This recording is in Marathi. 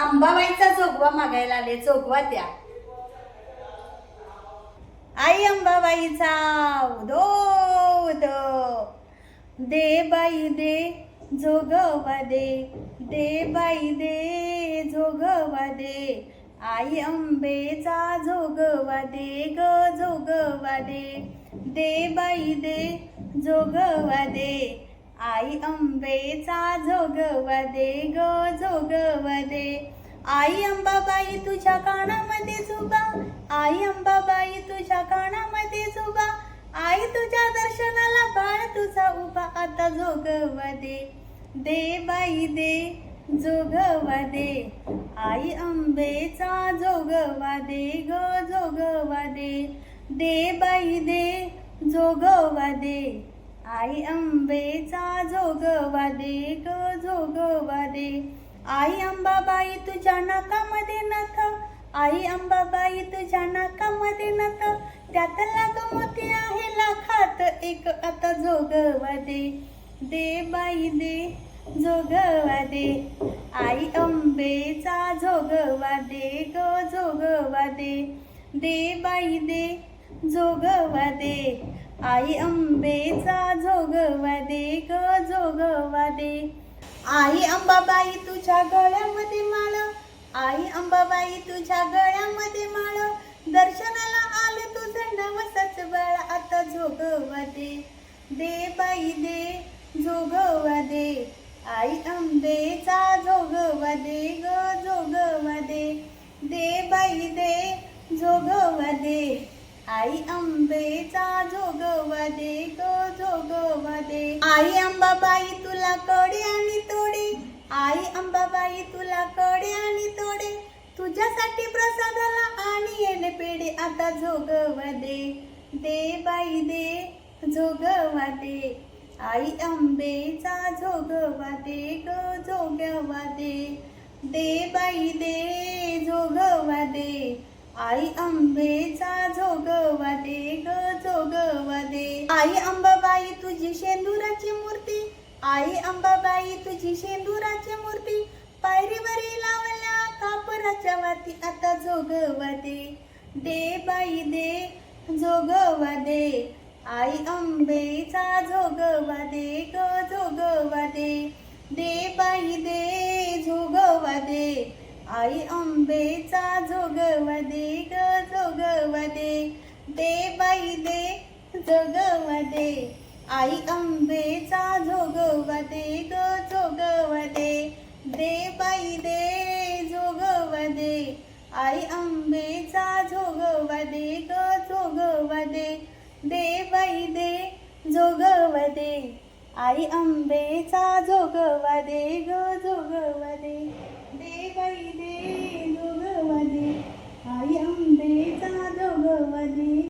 अंबाबाईचा जोगवा मागायला आले जोगवा द्या. आई अंबाबाईचा उदो उदो दे बाई दे जोगवा दे. दे बाई दे जोगवा दे. आई अंबेचा जोगवा दे ग जोगवा दे. दे बाई दे जोगवा दे. आई अंबेचा जोगवदे दे ग आई अंबाबाई तुझ्या कानामध्ये झुबा आई अंबाबाई तुझ्या कानामध्ये झुबा आई तुझ्या दर्शनाला बाळ तुझा उभा. आता जोगवदे दे बाई दे जोगवदे आई अंबेचा जोगवदे दे ग दे बाई दे जोगवदे आई अंबेचा जोगवा दे ग जोगवा दे आई अंबाबाई तुझ्या नाकामध्ये नथ आई अंबाबाई तुझ्या नाकामध्ये नथ त्यात लाग मोती आहे लाखात एक आता जोगवा दे दे बाई दे जोगवा दे आई अंबेचा जोगवा दे ग जोगवा दे दे बाई दे जोगवा दे आई अंबेचा जोगवा दे ग जोगवा दे आई अंबाबाई तुझ्या गळ्यामध्ये माळ. आई अंबाबाई तुझ्या गळ्यामध्ये माळ. दर्शनाला आले तुझं नवसाच बाळ. आता जोगवा दे दे बाई दे. जोगवा दे आई अंबेचा जोगवा दे ग जोगवा आई आंबेचा जोगवा दे ग जोगवा दे आई अंबाबाई तुला कडे आणि तोडे. आई अंबाबाई तुला कडे आणि तोडे. तुझ्यासाठी प्रसादाला आणि येणे पेढे आता जोगवा दे दे बाई दे जोगवा दे आई आंबेचा जोगवा दे ग जोगवा दे दे बाई दे जोगवा दे आई अंबेचा जोगवा दे ग जोगवा दे आई अंबाबाई तुझी शेंदुराची मूर्ती. आई अंबाबाई तुझी शेंदुराची मूर्ती. पायरीवरी लावल्या कापराच्या वाती आता जोगवा दे दे बाई दे जोगवा दे आई अंबेचा जोगवा दे ग जोगवा दे दे बाई दे जोगवा दे आई अंबेचा जोगव दे ग जोगव दे दे बाई दे जोगव दे आई अंबेचा जोगव दे ग जोगव दे दे बाई दे जोगव दे आई अंबेचा जोगव दे ग जोगव दे दे बाई दे जोगव दे आई अंबेचा जोगव दे ग जोगव दे